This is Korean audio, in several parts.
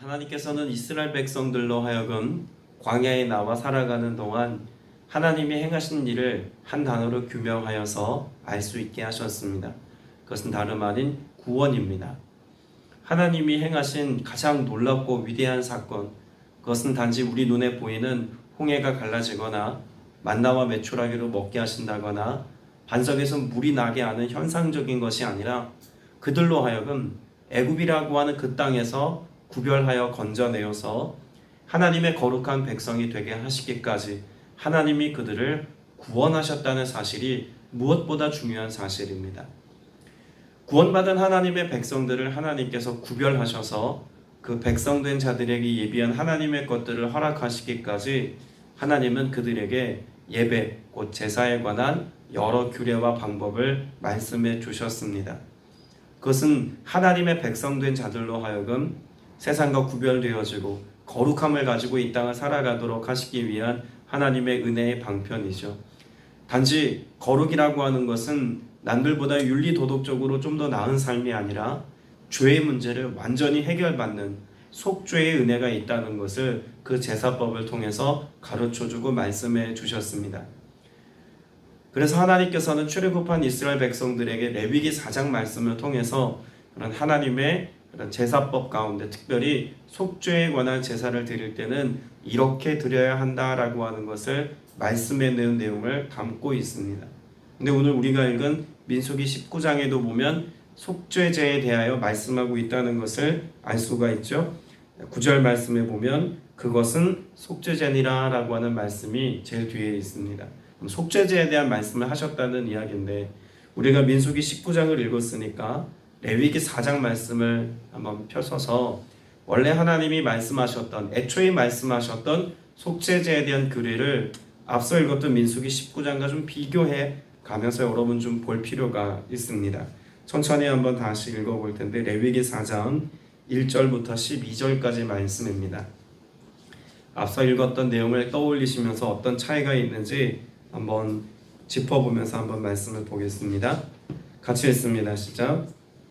하나님께서는 이스라엘 백성들로 하여금 광야에 나와 살아가는 동안 하나님이 행하신 일을 한 단어로 규명하여서 알 수 있게 하셨습니다. 그것은 다름 아닌 구원입니다. 하나님이 행하신 가장 놀랍고 위대한 사건, 그것은 단지 우리 눈에 보이는 홍해가 갈라지거나 만나와 메추라기로 먹게 하신다거나 반석에서 물이 나게 하는 현상적인 것이 아니라 그들로 하여금 애굽이라고 하는 그 땅에서 구별하여 건져내어서 하나님의 거룩한 백성이 되게 하시기까지 하나님이 그들을 구원하셨다는 사실이 무엇보다 중요한 사실입니다. 구원받은 하나님의 백성들을 하나님께서 구별하셔서 그 백성된 자들에게 예비한 하나님의 것들을 허락하시기까지 하나님은 그들에게 예배, 곧 제사에 관한 여러 규례와 방법을 말씀해 주셨습니다. 그것은 하나님의 백성된 자들로 하여금 세상과 구별되어지고 거룩함을 가지고 이 땅을 살아가도록 하시기 위한 하나님의 은혜의 방편이죠. 단지 거룩이라고 하는 것은 남들보다 윤리 도덕적으로 좀 더 나은 삶이 아니라 죄의 문제를 완전히 해결받는 속죄의 은혜가 있다는 것을 그 제사법을 통해서 가르쳐 주고 말씀해 주셨습니다. 그래서 하나님께서는 출애굽한 이스라엘 백성들에게 레위기 4장 말씀을 통해서 그런 하나님의 그런 제사법 가운데 특별히 속죄에 관한 제사를 드릴 때는 이렇게 드려야 한다라고 하는 것을 말씀해 내는 내용을 담고 있습니다. 근데 오늘 우리가 읽은 민수기 19장에도 보면 속죄제에 대하여 말씀하고 있다는 것을 알 수가 있죠. 9절 말씀에 보면 그것은 속죄제니라라고 하는 말씀이 제일 뒤에 있습니다. 속죄제에 대한 말씀을 하셨다는 이야기인데 우리가 민수기 19장을 읽었으니까 레위기 4장 말씀을 한번 펴서서 원래 하나님이 말씀하셨던 애초에 말씀하셨던 속죄제에 대한 규례를 앞서 읽었던 민수기 19장과 좀 비교해 가면서 여러분 좀 볼 필요가 있습니다. 천천히 한번 다시 읽어볼 텐데 레위기 4장 1절부터 12절까지 말씀입니다. 앞서 읽었던 내용을 떠올리시면서 어떤 차이가 있는지 한번 짚어보면서 한번 말씀을 보겠습니다. 같이 읽습니다. 시작.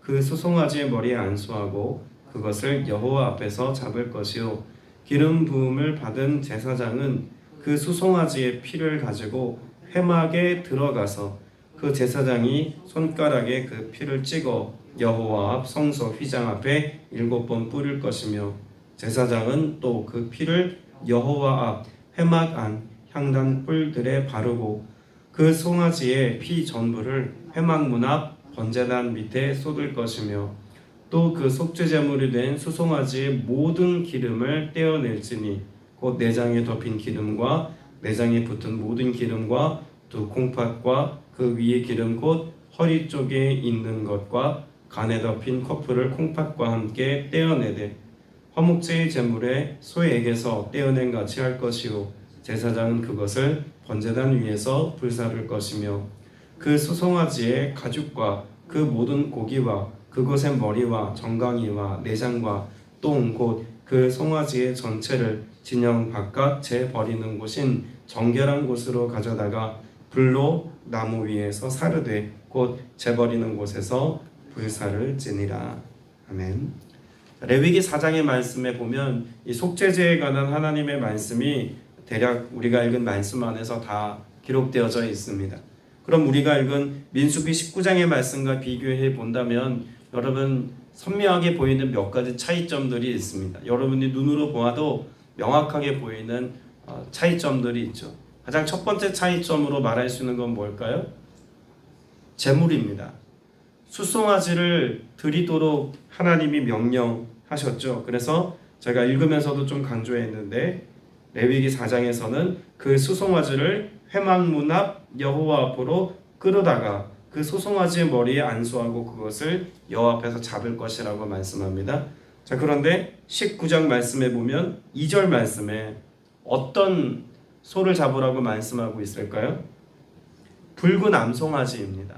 그 수송아지의 머리에 안수하고 그것을 여호와 앞에서 잡을 것이요. 기름 부음을 받은 제사장은 그 수송아지의 피를 가지고 회막에 들어가서 그 제사장이 손가락에 그 피를 찍어 여호와 앞 성소 휘장 앞에 일곱 번 뿌릴 것이며 제사장은 또 그 피를 여호와 앞 회막 안 향단 뿔들에 바르고 그 송아지의 피 전부를 회막 문 앞 번제단 밑에 쏟을 것이며 또 그 속죄제물이 된 수송아지의 모든 기름을 떼어낼지니 곧 내장에 덮인 기름과 내장에 붙은 모든 기름과 두 콩팥과 그 위에 기름 곧 허리 쪽에 있는 것과 간에 덮인 커플을 콩팥과 함께 떼어내되 화목제의 제물에 소에게서 떼어낸 같이 할 것이요. 제사장은 그것을 번제단 위에서 불사를 것이며 그 수송아지의 가죽과 그 모든 고기와 그것의 머리와 정강이와 내장과 똥 곧 그 송아지의 전체를 진영 바깥 재 버리는 곳인 정결한 곳으로 가져다가 불로 나무 위에서 사르되 곧 재버리는 곳에서 불사를 지니라 아멘. 레위기 4장의 말씀에 보면 이 속죄제에 관한 하나님의 말씀이 대략 우리가 읽은 말씀 안에서 다 기록되어져 있습니다. 그럼 우리가 읽은 민수기 19장의 말씀과 비교해 본다면 여러분 선명하게 보이는 몇 가지 차이점들이 있습니다. 여러분이 눈으로 보아도 명확하게 보이는 어, 차이점들이 있죠. 가장 첫 번째 차이점으로 말할 수 있는 건 뭘까요? 재물입니다. 수송아지를 드리도록 하나님이 명령하셨죠. 그래서 제가 읽으면서도 좀 강조했는데 레위기 4장에서는 그 수송아지를 회막 문 앞 여호와 앞으로 끌어다가 그 수송아지의 머리에 안수하고 그것을 여호와 앞에서 잡을 것이라고 말씀합니다. 자, 그런데 19장 말씀에 보면 2절 말씀에 어떤 소를 잡으라고 말씀하고 있을까요? 붉은 암송아지입니다.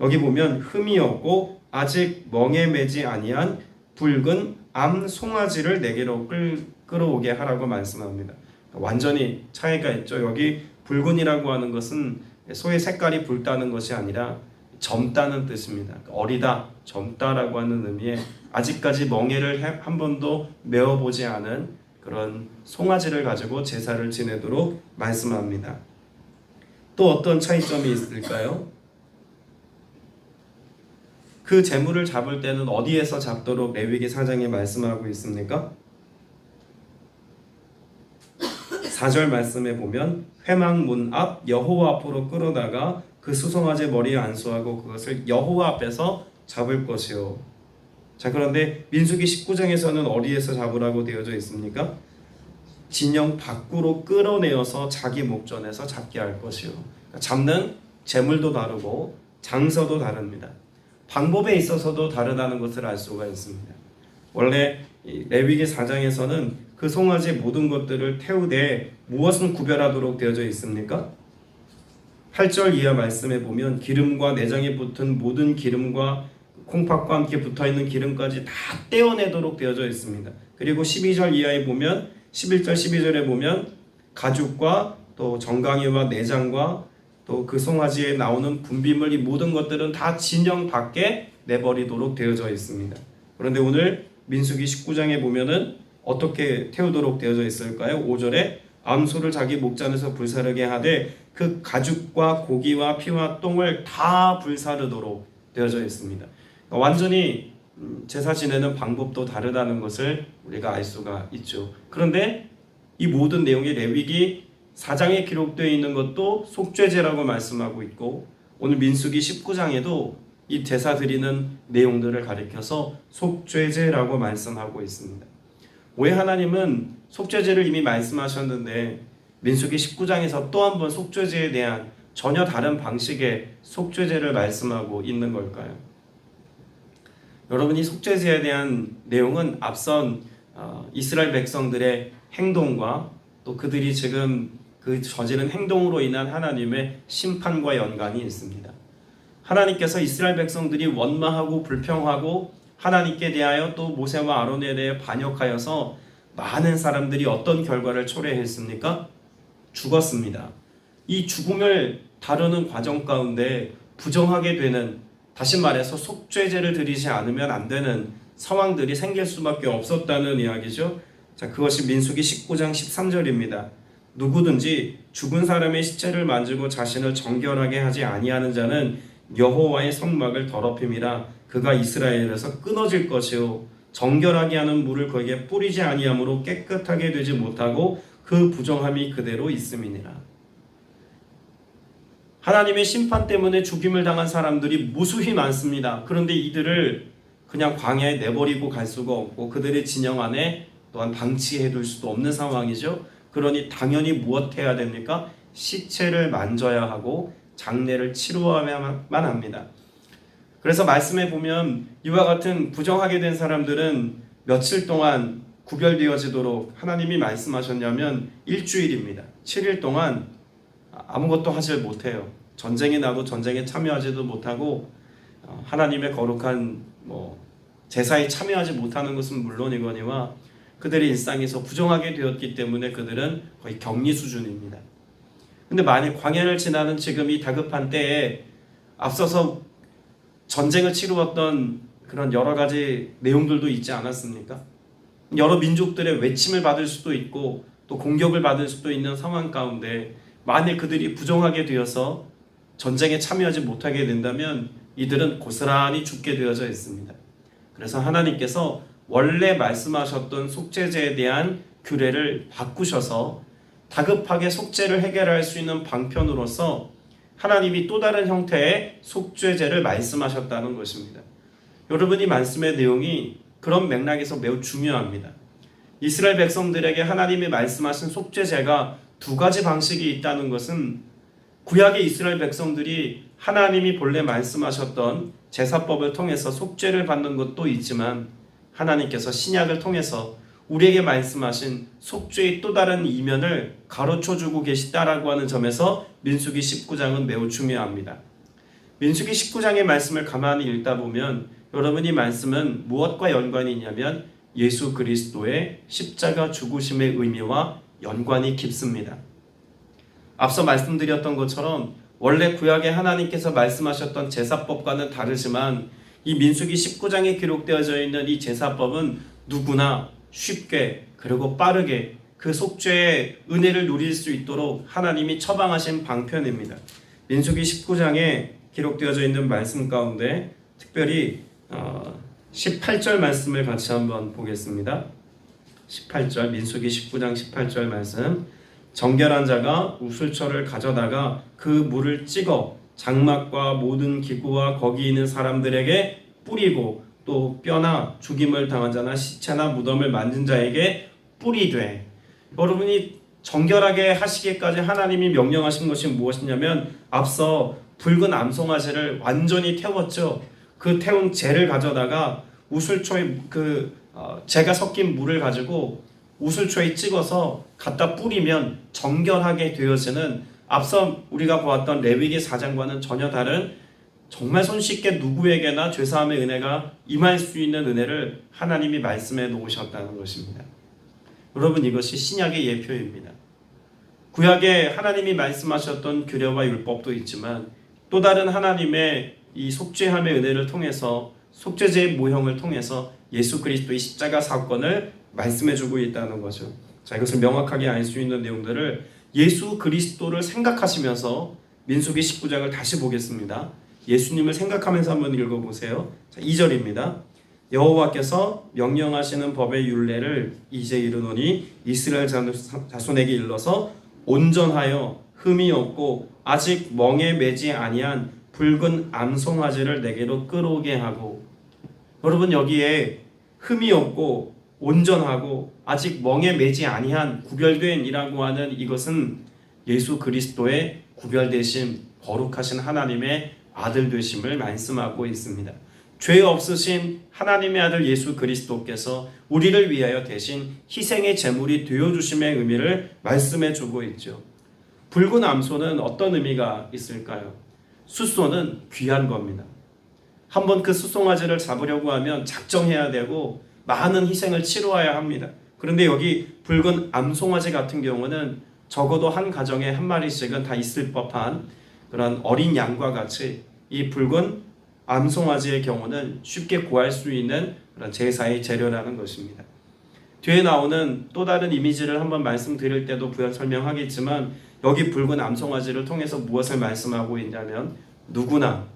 여기 보면 흠이 없고 아직 멍에 매지 아니한 붉은 암송아지를 내게로 끌, 끌어오게 하라고 말씀합니다. 완전히 차이가 있죠. 여기 붉은이라고 하는 것은 소의 색깔이 붉다는 것이 아니라 젊다는 뜻입니다. 어리다, 젊다라고 하는 의미에 아직까지 멍에를 해- 한 번도 메어보지 않은 그런 송아지를 가지고 제사를 지내도록 말씀합니다. 또 어떤 차이점이 있을까요? 그 재물을 잡을 때는 어디에서 잡도록 레위기 사장에 말씀하고 있습니까? 4절 말씀에 보면 회막문 앞 여호와 앞으로 끌어다가 그 수송아지 머리에 안수하고 그것을 여호와 앞에서 잡을 것이요. 자 그런데 민수기 19장에서는 어디에서 잡으라고 되어져 있습니까? 진영 밖으로 끌어내어서 자기 목전에서 잡게 할 것이요. 그러니까 잡는 재물도 다르고 장서도 다릅니다. 방법에 있어서도 다르다는 것을 알 수가 있습니다. 원래 이 레위기 4장에서는 그 송아지 모든 것들을 태우되 무엇은 구별하도록 되어져 있습니까? 8절 이하 말씀에 보면 기름과 내장에 붙은 모든 기름과 콩팥과 함께 붙어 있는 기름까지 다 떼어내도록 되어져 있습니다. 그리고 12절 이하에 보면 11절 12절에 보면 가죽과 또 정강이와 내장과 또 그 송아지에 나오는 분비물 이 모든 것들은 다 진영 밖에 내버리도록 되어져 있습니다. 그런데 오늘 민수기 19장에 보면은 어떻게 태우도록 되어져 있을까요? 5절에 암소를 자기 목전에서 불사르게 하되 그 가죽과 고기와 피와 똥을 다 불사르도록 되어져 있습니다. 그러니까 완전히 음, 제사 지내는 방법도 다르다는 것을 우리가 알 수가 있죠. 그런데 이 모든 내용이 레위기 4장에 기록되어 있는 것도 속죄제라고 말씀하고 있고 오늘 민수기 19장에도 이 제사 드리는 내용들을 가리켜서 속죄제라고 말씀하고 있습니다. 왜 하나님은 속죄제를 이미 말씀하셨는데 민수기 19장에서 또 한 번 속죄제에 대한 전혀 다른 방식의 속죄제를 말씀하고 있는 걸까요? 여러분 이 속죄제에 대한 내용은 앞선 어, 이스라엘 백성들의 행동과 또 그들이 지금 그 저지른 행동으로 인한 하나님의 심판과 연관이 있습니다. 하나님께서 이스라엘 백성들이 원망하고 불평하고 하나님께 대하여 또 모세와 아론에 대해 반역하여서 많은 사람들이 어떤 결과를 초래했습니까? 죽었습니다. 이 죽음을 다루는 과정 가운데 부정하게 되는 다시 말해서 속죄제를 드리지 않으면 안 되는 상황들이 생길 수밖에 없었다는 이야기죠. 자, 그것이 민수기 19장 13절입니다. 누구든지 죽은 사람의 시체를 만지고 자신을 정결하게 하지 아니하는 자는 여호와의 성막을 더럽힘이라 그가 이스라엘에서 끊어질 것이요 정결하게 하는 물을 거기에 뿌리지 아니하므로 깨끗하게 되지 못하고 그 부정함이 그대로 있음이니라. 하나님의 심판 때문에 죽임을 당한 사람들이 무수히 많습니다. 그런데 이들을 그냥 광야에 내버리고 갈 수가 없고 그들의 진영 안에 또한 방치해 둘 수도 없는 상황이죠. 그러니 당연히 무엇 해야 됩니까? 시체를 만져야 하고 장례를 치루어야만 합니다. 그래서 말씀해 보면 이와 같은 부정하게 된 사람들은 며칠 동안 구별되어지도록 하나님이 말씀하셨냐면 일주일입니다. 7일 동안 아무것도 하질 못해요. 전쟁이 나도 전쟁에 참여하지도 못하고 어, 하나님의 거룩한 뭐 제사에 참여하지 못하는 것은 물론이거니와 그들의 일상에서 부정하게 되었기 때문에 그들은 거의 격리 수준입니다. 근데 만약 광야를 지나는 지금 이 다급한 때에 앞서서 전쟁을 치루었던 그런 여러 가지 내용들도 있지 않았습니까? 여러 민족들의 외침을 받을 수도 있고 또 공격을 받을 수도 있는 상황 가운데 만일 그들이 부정하게 되어서 전쟁에 참여하지 못하게 된다면 이들은 고스란히 죽게 되어져 있습니다. 그래서 하나님께서 원래 말씀하셨던 속죄제에 대한 규례를 바꾸셔서 다급하게 속죄를 해결할 수 있는 방편으로서 하나님이 또 다른 형태의 속죄제를 말씀하셨다는 것입니다. 여러분 이 말씀의 내용이 그런 맥락에서 매우 중요합니다. 이스라엘 백성들에게 하나님이 말씀하신 속죄제가 두 가지 방식이 있다는 것은 구약의 이스라엘 백성들이 하나님이 본래 말씀하셨던 제사법을 통해서 속죄를 받는 것도 있지만 하나님께서 신약을 통해서 우리에게 말씀하신 속죄의 또 다른 이면을 가르쳐 주고 계시다라고 하는 점에서 민수기 19장은 매우 중요합니다. 민수기 19장의 말씀을 가만히 읽다 보면 여러분 이 말씀은 무엇과 연관이 있냐면 예수 그리스도의 십자가 죽으심의 의미와 연관이 깊습니다. 앞서 말씀드렸던 것처럼 원래 구약에 하나님께서 말씀하셨던 제사법과는 다르지만 이 민수기 19장에 기록되어져 있는 이 제사법은 누구나 쉽게 그리고 빠르게 그 속죄의 은혜를 누릴 수 있도록 하나님이 처방하신 방편입니다. 민수기 19장에 기록되어져 있는 말씀 가운데 특별히 어, 18절 말씀을 같이 한번 보겠습니다. 18절 민수기 19장 18절 말씀 정결한 자가 우슬초를 가져다가 그 물을 찍어 장막과 모든 기구와 거기 있는 사람들에게 뿌리고 또 뼈나 죽임을 당한 자나 시체나 무덤을 만진 자에게 뿌리 되 여러분이 정결하게 하시기까지 하나님이 명령하신 것이 무엇이냐면 앞서 붉은 암송아지를 완전히 태웠죠. 그 태운 재를 가져다가 우슬초에 그 어, 재가 섞인 물을 가지고 우슬초에 찍어서 갖다 뿌리면 정결하게 되어지는 앞서 우리가 보았던 레위기 4장과는 전혀 다른 정말 손쉽게 누구에게나 죄사함의 은혜가 임할 수 있는 은혜를 하나님이 말씀해 놓으셨다는 것입니다. 여러분 이것이 신약의 예표입니다. 구약에 하나님이 말씀하셨던 규례와 율법도 있지만 또 다른 하나님의 이 속죄함의 은혜를 통해서 속죄제의 모형을 통해서 예수 그리스도의 십자가 사건을 말씀해 주고 있다는 거죠. 자, 이것을 명확하게 알 수 있는 내용들을 예수 그리스도를 생각하시면서 민수기 19장을 다시 보겠습니다. 예수님을 생각하면서 한번 읽어 보세요. 자, 2절입니다. 여호와께서 명령하시는 법의 율례를 이제 이르노니 이스라엘 자손에게 일러서 온전하여 흠이 없고 아직 멍에 매지 아니한 붉은 암송아지를 내게로 끌어오게 하고 여러분 여기에 흠이 없고 온전하고 아직 멍에 매지 아니한 구별된이라고 하는 이것은 예수 그리스도의 구별되심 거룩하신 하나님의 아들 되심을 말씀하고 있습니다. 죄 없으신 하나님의 아들 예수 그리스도께서 우리를 위하여 대신 희생의 제물이 되어 주심의 의미를 말씀해 주고 있죠. 붉은 암소는 어떤 의미가 있을까요? 숫소는 귀한 겁니다. 한번 그 숫송아지를 잡으려고 하면 작정해야 되고 많은 희생을 치루어야 합니다. 그런데 여기 붉은 암송아지 같은 경우는 적어도 한 가정에 한 마리씩은 다 있을 법한 그런 어린 양과 같이 이 붉은 암송아지의 경우는 쉽게 구할 수 있는 그런 제사의 재료라는 것입니다. 뒤에 나오는 또 다른 이미지를 한번 말씀드릴 때도 부연 설명하겠지만 여기 붉은 암송아지를 통해서 무엇을 말씀하고 있냐면 누구나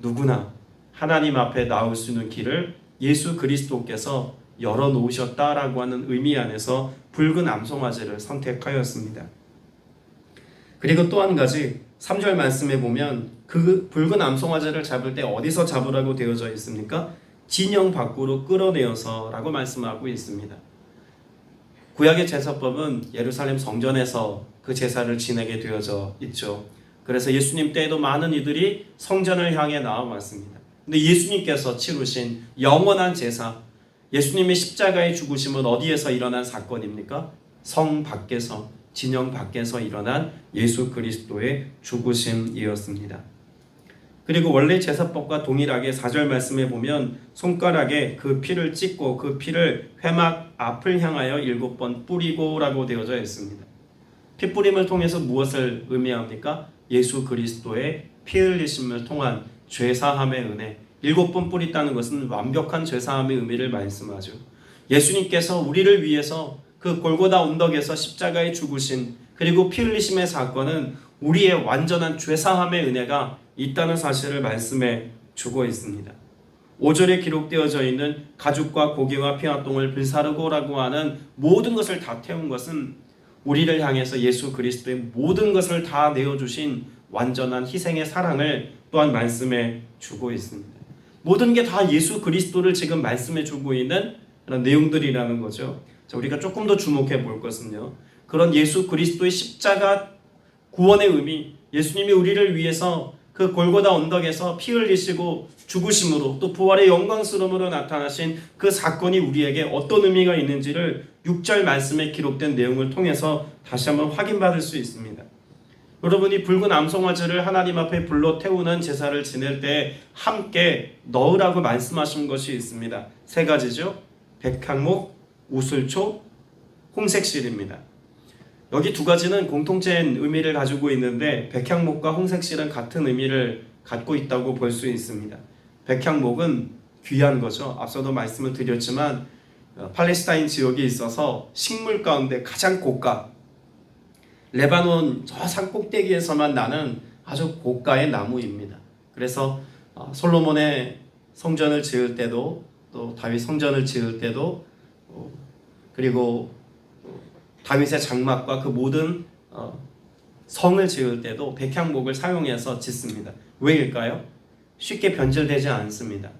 누구나 하나님 앞에 나올 수 있는 길을 예수 그리스도께서 열어 놓으셨다라고 하는 의미 안에서 붉은 암송아지를 선택하였습니다. 그리고 또 한 가지 3절 말씀에 보면 그 붉은 암송아지를 잡을 때 어디서 잡으라고 되어져 있습니까? 진영 밖으로 끌어내어서 라고 말씀하고 있습니다. 구약의 제사법은 예루살렘 성전에서 그 제사를 지내게 되어져 있죠. 그래서 예수님 때에도 많은 이들이 성전을 향해 나와왔습니다. 근데 예수님께서 치르신 영원한 제사, 예수님의 십자가의 죽으심은 어디에서 일어난 사건입니까? 성 밖에서 진영 밖에서 일어난 예수 그리스도의 죽으심이었습니다. 그리고 원래 제사법과 동일하게 4절 말씀에 보면 손가락에 그 피를 찍고 그 피를 회막 앞을 향하여 일곱 번 뿌리고라고 되어져 있습니다. 피 뿌림을 통해서 무엇을 의미합니까? 예수 그리스도의 피 흘리심을 통한 죄 사함의 은혜. 일곱 번 뿌리다는 것은 완벽한 죄 사함의 의미를 말씀하죠. 예수님께서 우리를 위해서 그 골고다 언덕에서 십자가에 죽으신 그리고 피 흘리심의 사건은 우리의 완전한 죄사함의 은혜가 있다는 사실을 말씀해 주고 있습니다. 5절에 기록되어져 있는 가죽과 고기와 피와 똥을 불사르고라고 하는 모든 것을 다 태운 것은 우리를 향해서 예수 그리스도의 모든 것을 다 내어주신 완전한 희생의 사랑을 또한 말씀해 주고 있습니다. 모든 게 다 예수 그리스도를 지금 말씀해 주고 있는 그런 내용들이라는 거죠. 자, 우리가 조금 더 주목해 볼 것은요. 그런 예수 그리스도의 십자가 구원의 의미, 예수님이 우리를 위해서 그 골고다 언덕에서 피 흘리시고 죽으심으로 또 부활의 영광스러움으로 나타나신 그 사건이 우리에게 어떤 의미가 있는지를 6절 말씀에 기록된 내용을 통해서 다시 한번 확인받을 수 있습니다. 여러분이 붉은 암송아지를 하나님 앞에 불러 태우는 제사를 지낼 때 함께 넣으라고 말씀하신 것이 있습니다. 세 가지죠. 백향목, 우슬초, 홍색실입니다. 여기 두 가지는 공통된 의미를 가지고 있는데 백향목과 홍색실은 같은 의미를 갖고 있다고 볼 수 있습니다. 백향목은 귀한 거죠. 앞서도 말씀을 드렸지만 어, 팔레스타인 지역에 있어서 식물 가운데 가장 고가 레바논 저 산 꼭대기에서만 나는 아주 고가의 나무입니다. 그래서 어, 솔로몬의 성전을 지을 때도 또 다윗 성전을 지을 때도 어, 그리고 다윗의 장막과 그 모든 어, 성을 지을 때도 백향목을 사용해서 짓습니다. 왜일까요? 쉽게 변질되지 않습니다.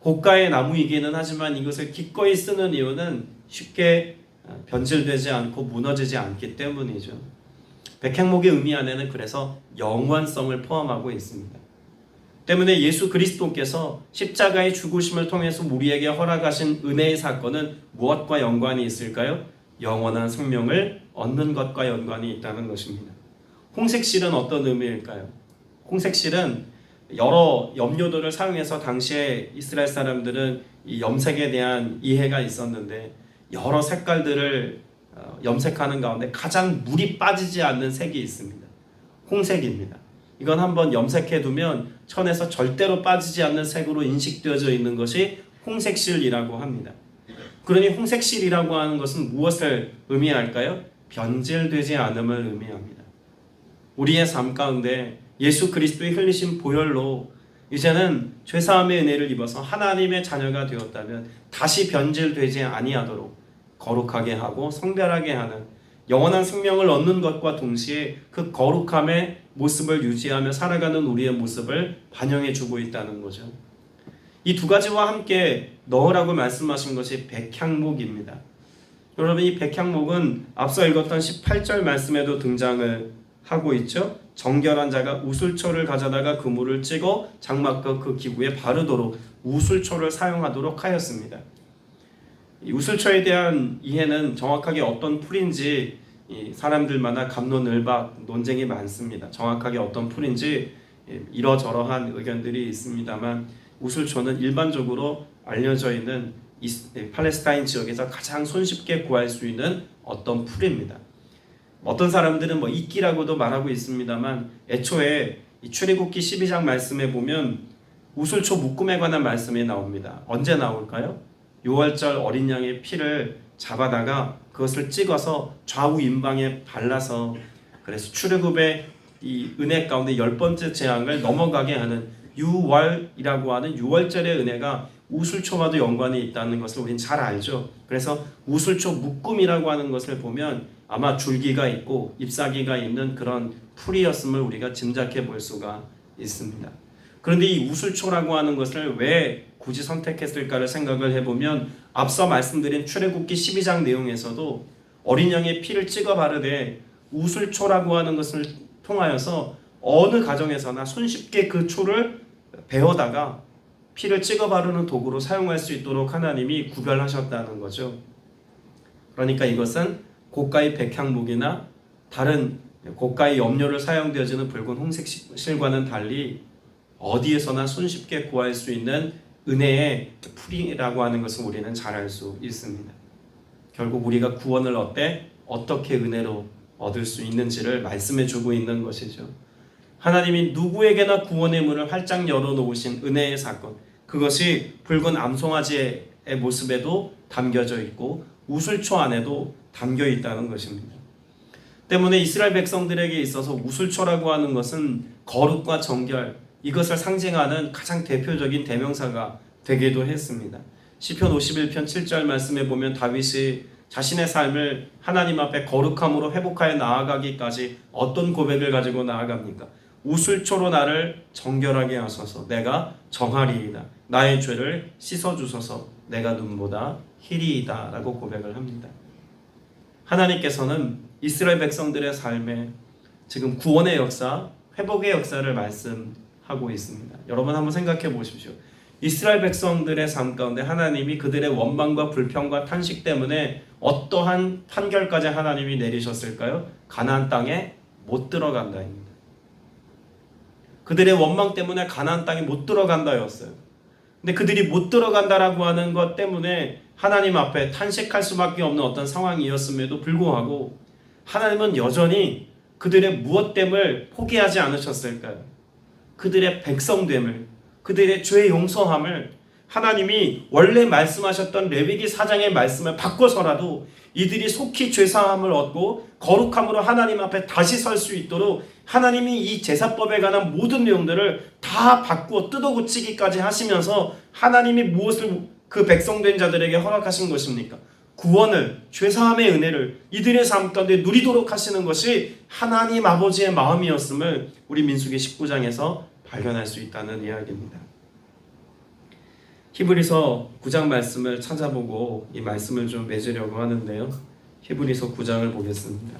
고가의 나무이기는 하지만 이것을 기꺼이 쓰는 이유는 쉽게 어, 변질되지 않고 무너지지 않기 때문이죠. 백향목의 의미 안에는 그래서 영원성을 포함하고 있습니다. 때문에 예수 그리스도께서 십자가의 죽으심을 통해서 우리에게 허락하신 은혜의 사건은 무엇과 연관이 있을까요? 영원한 생명을 얻는 것과 연관이 있다는 것입니다. 홍색실은 어떤 의미일까요? 홍색실은 여러 염료들을 사용해서 당시에 이스라엘 사람들은 이 염색에 대한 이해가 있었는데 여러 색깔들을 어, 염색하는 가운데 가장 물이 빠지지 않는 색이 있습니다. 홍색입니다. 이건 한번 염색해 두면 천에서 절대로 빠지지 않는 색으로 인식되어져 있는 것이 홍색실이라고 합니다. 그러니 홍색실이라고 하는 것은 무엇을 의미할까요? 변질되지 않음을 의미합니다. 우리의 삶 가운데 예수 그리스도의 흘리신 보혈로 이제는 죄사함의 은혜를 입어서 하나님의 자녀가 되었다면 다시 변질되지 아니하도록 거룩하게 하고 성별하게 하는 영원한 생명을 얻는 것과 동시에 그 거룩함의 모습을 유지하며 살아가는 우리의 모습을 반영해 주고 있다는 거죠. 이 두 가지와 함께 넣으라고 말씀하신 것이 백향목입니다. 여러분 이 백향목은 앞서 읽었던 18절 말씀에도 등장을 하고 있죠. 정결한 자가 우슬초를 가져다가 그물을 찍어 장막과 그 기구에 바르도록 우슬초를 사용하도록 하였습니다. 이 우슬초에 대한 이해는 정확하게 어떤 풀인지 사람들마다 감론을박 논쟁이 많습니다. 정확하게 어떤 풀인지 이러저러한 의견들이 있습니다만 우슬초는 일반적으로 알려져 있는 팔레스타인 지역에서 가장 손쉽게 구할 수 있는 어떤 풀입니다. 어떤 사람들은 뭐 이끼라고도 말하고 있습니다만 애초에 출애굽기 12장 말씀에 보면 우슬초 묶음에 관한 말씀이 나옵니다. 언제 나올까요? 6월절 어린 양의 피를 잡아다가 그것을 찍어서 좌우 임방에 발라서 그래서 출애굽의 이 은혜 가운데 열 번째 재앙을 넘어가게 하는 유월이라고 하는 유월절의 은혜가 우슬초와도 연관이 있다는 것을 우리는 잘 알죠. 그래서 우슬초 묶음이라고 하는 것을 보면 아마 줄기가 있고 잎사귀가 있는 그런 풀이었음을 우리가 짐작해 볼 수가 있습니다. 그런데 이 우슬초라고 하는 것을 왜 굳이 선택했을까를 생각을 해보면 앞서 말씀드린 출애굽기 12장 내용에서도 어린 양의 피를 찍어 바르되 우슬초라고 하는 것을 통하여서 어느 가정에서나 손쉽게 그 초를 베어다가 피를 찍어 바르는 도구로 사용할 수 있도록 하나님이 구별하셨다는 거죠. 그러니까 이것은 고가의 백향목이나 다른 고가의 염료를 사용되어지는 붉은 홍색 실과는 달리 어디에서나 손쉽게 구할 수 있는 은혜의 풀이라고 하는 것을 우리는 잘 알 수 있습니다. 결국 우리가 구원을 얻되 어떻게 은혜로 얻을 수 있는지를 말씀해 주고 있는 것이죠. 하나님이 누구에게나 구원의 문을 활짝 열어 놓으신 은혜의 사건. 그것이 붉은 암송아지의 모습에도 담겨져 있고 우슬초 안에도 담겨 있다는 것입니다. 때문에 이스라엘 백성들에게 있어서 우슬초라고 하는 것은 거룩과 정결 이것을 상징하는 가장 대표적인 대명사가 되기도 했습니다. 시편 51편 7절 말씀에 보면 다윗이 자신의 삶을 하나님 앞에 거룩함으로 회복하여 나아가기까지 어떤 고백을 가지고 나아갑니까? 우슬초로 나를 정결하게 하소서 내가 정하리이다. 나의 죄를 씻어 주소서 내가 눈보다 희리이다 라고 고백을 합니다. 하나님께서는 이스라엘 백성들의 삶에 지금 구원의 역사, 회복의 역사를 말씀 하고 있습니다. 여러분 한번 생각해 보십시오. 이스라엘 백성들의 삶 가운데 하나님이 그들의 원망과 불평과 탄식 때문에 어떠한 판결까지 하나님이 내리셨을까요? 가나안 땅에 못 들어간다입니다. 그들의 원망 때문에 가나안 땅에 못 들어간다였어요. 근데 그들이 못 들어간다라고 하는 것 때문에 하나님 앞에 탄식할 수밖에 없는 어떤 상황이었음에도 불구하고 하나님은 여전히 그들의 무엇됨을 포기하지 않으셨을까요? 그들의 백성됨을, 그들의 죄의 용서함을 하나님이 원래 말씀하셨던 레위기 사장의 말씀을 바꿔서라도 이들이 속히 죄사함을 얻고 거룩함으로 하나님 앞에 다시 설 수 있도록 하나님이 이 제사법에 관한 모든 내용들을 다 바꾸어 뜯어고치기까지 하시면서 하나님이 무엇을 그 백성된 자들에게 허락하신 것입니까? 구원을 죄사함의 은혜를 이들의 삶 가운데 누리도록 하시는 것이 하나님 아버지의 마음이었음을 우리 민수기 19장에서 발견할 수 있다는 이야기입니다. 히브리서 9장 말씀을 찾아보고 이 말씀을 좀 맺으려고 하는데요. 히브리서 9장을 보겠습니다.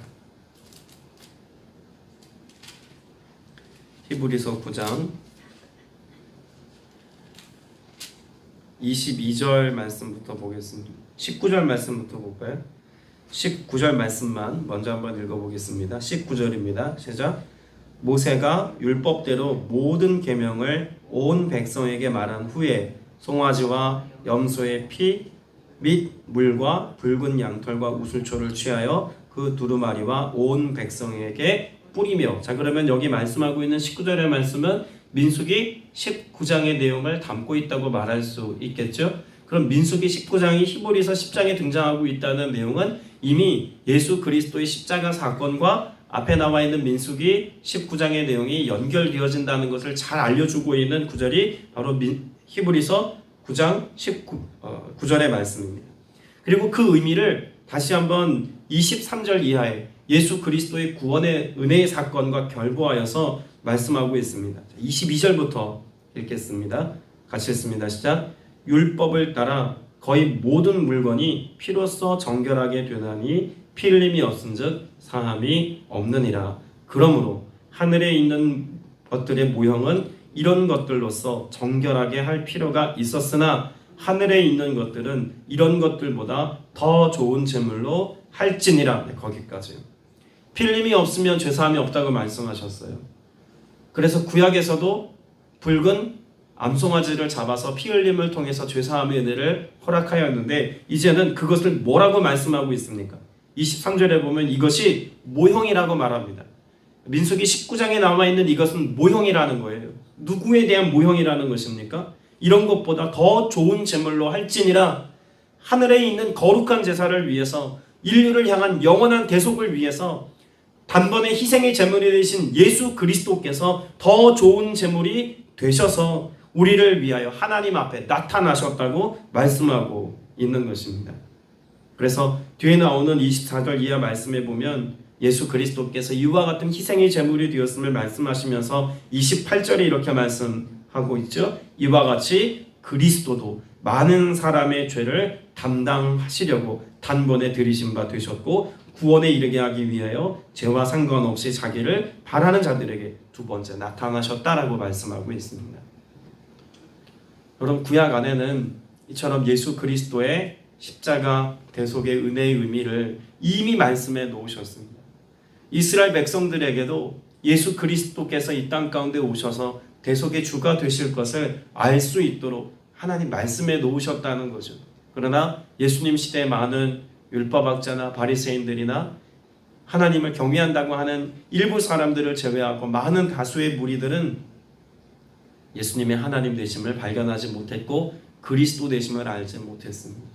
히브리서 9장 22절 말씀부터 보겠습니다. 19절 말씀부터 볼까요? 19절 말씀만 먼저 한번 읽어보겠습니다. 19절입니다. 시작. 모세가 율법대로 모든 계명을 온 백성에게 말한 후에 송아지와 염소의 피 및 물과 붉은 양털과 우슬초를 취하여 그 두루마리와 온 백성에게 뿌리며 자 그러면 여기 말씀하고 있는 19절의 말씀은 민수기 19장의 내용을 담고 있다고 말할 수 있겠죠. 그럼 민수기 19장이 히브리서 10장에 등장하고 있다는 내용은 이미 예수 그리스도의 십자가 사건과 앞에 나와 있는 민수기 19장의 내용이 연결되어진다는 것을 잘 알려주고 있는 구절이 바로 민, 히브리서 9장 19, 어, 9절의 말씀입니다. 그리고 그 의미를 다시 한번 23절 이하에 예수 그리스도의 구원의 은혜의 사건과 결부하여서 말씀하고 있습니다. 22절부터 읽겠습니다. 같이 읽습니다. 시작. 율법을 따라 거의 모든 물건이 피로써 정결하게 되나니 피 흘림이 없은즉 상함이 없느니라. 그러므로 하늘에 있는 것들의 모형은 이런 것들로서 정결하게 할 필요가 있었으나 하늘에 있는 것들은 이런 것들보다 더 좋은 제물로 할지니라. 네, 거기까지요. 필름이 없으면 죄사함이 없다고 말씀하셨어요. 그래서 구약에서도 붉은 암송아지를 잡아서 피 흘림을 통해서 죄사함의 은혜를 허락하였는데 이제는 그것을 뭐라고 말씀하고 있습니까? 23절에 보면 이것이 모형이라고 말합니다. 민수기 19장에 나와 있는 이것은 모형이라는 거예요. 누구에 대한 모형이라는 것입니까? 이런 것보다 더 좋은 제물로 할지니라 하늘에 있는 거룩한 제사를 위해서 인류를 향한 영원한 대속을 위해서 단번에 희생의 제물이 되신 예수 그리스도께서 더 좋은 제물이 되셔서 우리를 위하여 하나님 앞에 나타나셨다고 말씀하고 있는 것입니다. 그래서 뒤에 나오는 24절 이하 말씀에 보면 예수 그리스도께서 이와 같은 희생의 제물이 되었음을 말씀하시면서 28절에 이렇게 말씀하고 있죠. 이와 같이 그리스도도 많은 사람의 죄를 담당하시려고 단번에 들이신 바 되셨고 구원에 이르게 하기 위하여 죄와 상관없이 자기를 바라는 자들에게 두 번째 나타나셨다라고 말씀하고 있습니다. 여러분 구약 안에는 이처럼 예수 그리스도의 십자가 대속의 은혜의 의미를 이미 말씀해 놓으셨습니다. 이스라엘 백성들에게도 예수 그리스도께서 이 땅 가운데 오셔서 대속의 주가 되실 것을 알 수 있도록 하나님 말씀해 놓으셨다는 거죠. 그러나 예수님 시대에 많은 율법학자나 바리새인들이나 하나님을 경외한다고 하는 일부 사람들을 제외하고 많은 다수의 무리들은 예수님의 하나님 되심을 발견하지 못했고 그리스도 되심을 알지 못했습니다.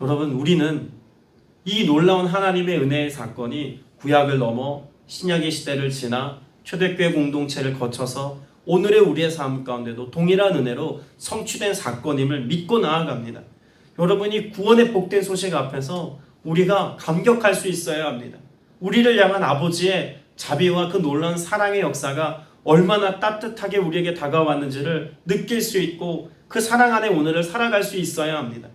여러분 우리는 이 놀라운 하나님의 은혜의 사건이 구약을 넘어 신약의 시대를 지나 초대교회 공동체를 거쳐서 오늘의 우리의 삶 가운데도 동일한 은혜로 성취된 사건임을 믿고 나아갑니다. 여러분이 구원의 복된 소식 앞에서 우리가 감격할 수 있어야 합니다. 우리를 향한 아버지의 자비와 그 놀라운 사랑의 역사가 얼마나 따뜻하게 우리에게 다가왔는지를 느낄 수 있고 그 사랑 안에 오늘을 살아갈 수 있어야 합니다.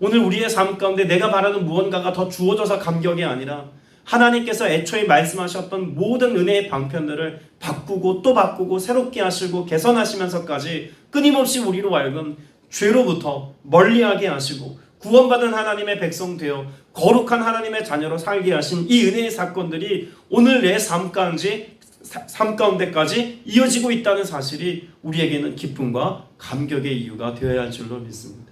오늘 우리의 삶 가운데 내가 바라는 무언가가 더 주어져서 감격이 아니라 하나님께서 애초에 말씀하셨던 모든 은혜의 방편들을 바꾸고 또 바꾸고 새롭게 하시고 개선하시면서까지 끊임없이 우리로 하여금 죄로부터 멀리하게 하시고 구원받은 하나님의 백성 되어 거룩한 하나님의 자녀로 살게 하신 이 은혜의 사건들이 오늘 내 삶 가운데 삶 가운데까지 이어지고 있다는 사실이 우리에게는 기쁨과 감격의 이유가 되어야 할 줄로 믿습니다.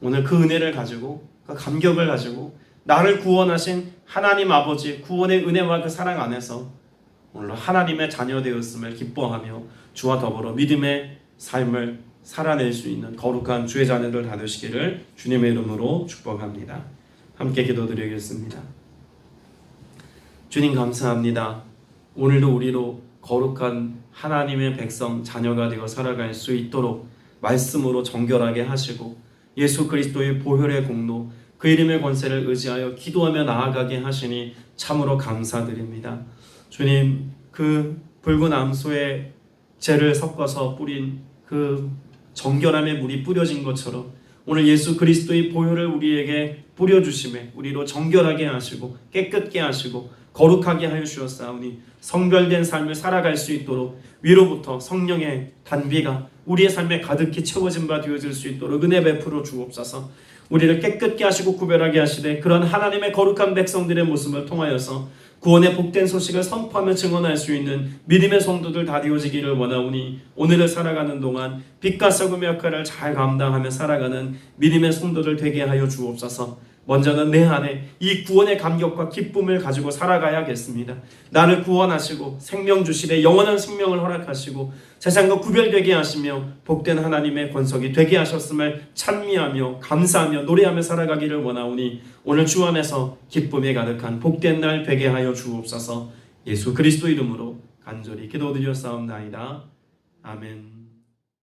오늘 그 은혜를 가지고 그 감격을 가지고 나를 구원하신 하나님 아버지 구원의 은혜와 그 사랑 안에서 오늘 하나님의 자녀 되었음을 기뻐하며 주와 더불어 믿음의 삶을 살아낼 수 있는 거룩한 주의 자녀들 다 되시기를 주님의 이름으로 축복합니다. 함께 기도드리겠습니다. 주님 감사합니다. 오늘도 우리로 거룩한 하나님의 백성 자녀가 되어 살아갈 수 있도록 말씀으로 정결하게 하시고 예수 그리스도의 보혈의 공로 그 이름의 권세를 의지하여 기도하며 나아가게 하시니 참으로 감사드립니다. 주님 그 붉은 암소에 죄를 섞어서 뿌린 그 정결함의 물이 뿌려진 것처럼 오늘 예수 그리스도의 보혈을 우리에게 뿌려주심에 우리로 정결하게 하시고 깨끗게 하시고 거룩하게 하여 주었사오니 성별된 삶을 살아갈 수 있도록 위로부터 성령의 단비가 우리의 삶에 가득히 채워진 바 되어질 수 있도록 은혜 베풀어 주옵소서 우리를 깨끗게 하시고 구별하게 하시되 그런 하나님의 거룩한 백성들의 모습을 통하여서 구원의 복된 소식을 선포하며 증언할 수 있는 믿음의 성도들 다 되어지기를 원하오니 오늘을 살아가는 동안 빛과 썩음의 역할을 잘 감당하며 살아가는 믿음의 성도들 되게 하여 주옵소서. 먼저는 내 안에 이 구원의 감격과 기쁨을 가지고 살아가야겠습니다. 나를 구원하시고 생명 주시되 영원한 생명을 허락하시고 세상과 구별되게 하시며 복된 하나님의 권속이 되게 하셨음을 찬미하며 감사하며 노래하며 살아가기를 원하오니 오늘 주 안에서 기쁨에 가득한 복된 날 되게 하여 주옵소서 예수 그리스도 이름으로 간절히 기도드렸사옵나이다. 아멘.